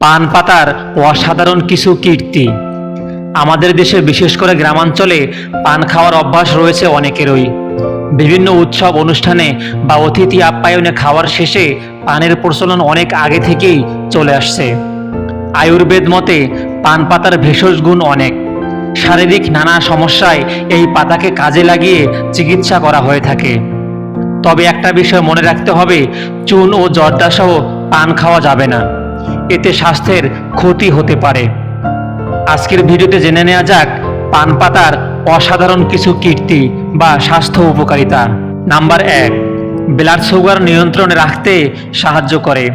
পান পাতার অসাধারণ কিছু কীর্তি। আমাদের দেশে বিশেষ করে গ্রামাঞ্চলে পান খাওয়ার অভ্যাস রয়েছে অনেকেরই। বিভিন্ন উৎসব অনুষ্ঠানে বা অতিথি আপ্যায়নে খাওয়ার শেষে পানের প্রচলন অনেক আগে থেকেই চলে আসছে। আয়ুর্বেদ মতে পান পাতার ভেষজ গুণ অনেক। শারীরিক নানা সমস্যায় এই পাতাকে কাজে লাগিয়ে চিকিৎসা করা হয়ে থাকে। তবে একটা বিষয় মনে রাখতে হবে, চুন ও জর্দাসহ পান খাওয়া যাবে না। এতে স্বাস্থ্যের ক্ষতি হতে পারে। আজকের ভিডিওতে জেনে নেওয়া যাক পান পাতার অসাধারণ কিছু কীর্তি বা স্বাস্থ্য উপকারিতা। নাম্বার এক, ব্লাড সুগার নিয়ন্ত্রণে রাখতে সাহায্য করে।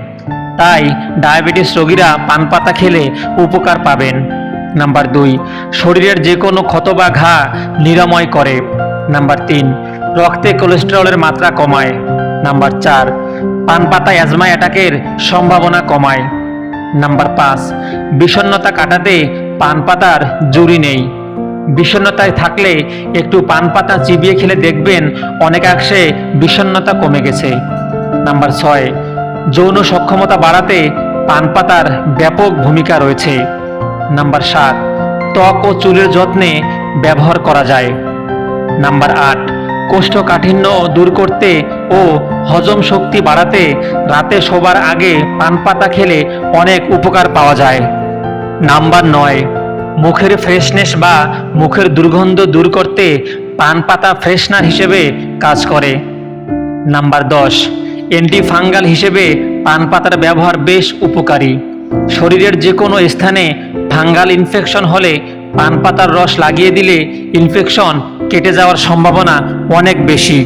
তাই ডায়াবেটিস রোগীরা পান পাতা খেলে উপকার পাবেন। নাম্বার দুই, শরীরের যে কোনো ক্ষত বা ঘা নিরাময় করে। নাম্বার তিন, রক্তে কোলেস্টেরলের মাত্রা কমায়। নাম্বার চার, পান পাতা অ্যাজমা অ্যাটাকের সম্ভাবনা কমায়। নাম্বার পাঁচ, বিষণ্ণতা কাটাতে পান পাতার জুড়ি নেই। বিষণ্ণতায় থাকলে একটু পান পাতা চিবিয়ে খেলে দেখবেন অনেকাংশে বিষণ্ণতা কমে গেছে। নাম্বার ছয়, যৌন সক্ষমতা বাড়াতে পান পাতার ব্যাপক ভূমিকা রয়েছে। নাম্বার সাত, ত্বক ও চুলের যত্নে ব্যবহার করা যায়। নাম্বার আট, কোষ্ঠকাঠিন্য দূর করতে ও হজম শক্তি বাড়াতে রাতে শোবার আগে পান পাতা খেলে অনেক উপকার পাওয়া যায়। নাম্বার নয়, মুখের ফ্রেশনেস বা মুখের দুর্গন্ধ দূর করতে পান পাতা ফ্রেশনার হিসেবে কাজ করে। নাম্বার দশ অ্যান্টিফাঙ্গাল হিসেবে পান পাতার ব্যবহার বেশ উপকারী। শরীরের যে কোনো স্থানে ফাঙ্গাল ইনফেকশন হলে পান পাতার রস লাগিয়ে দিলে ইনফেকশন কেটে যাওয়ার সম্ভাবনা অনেক বেশি।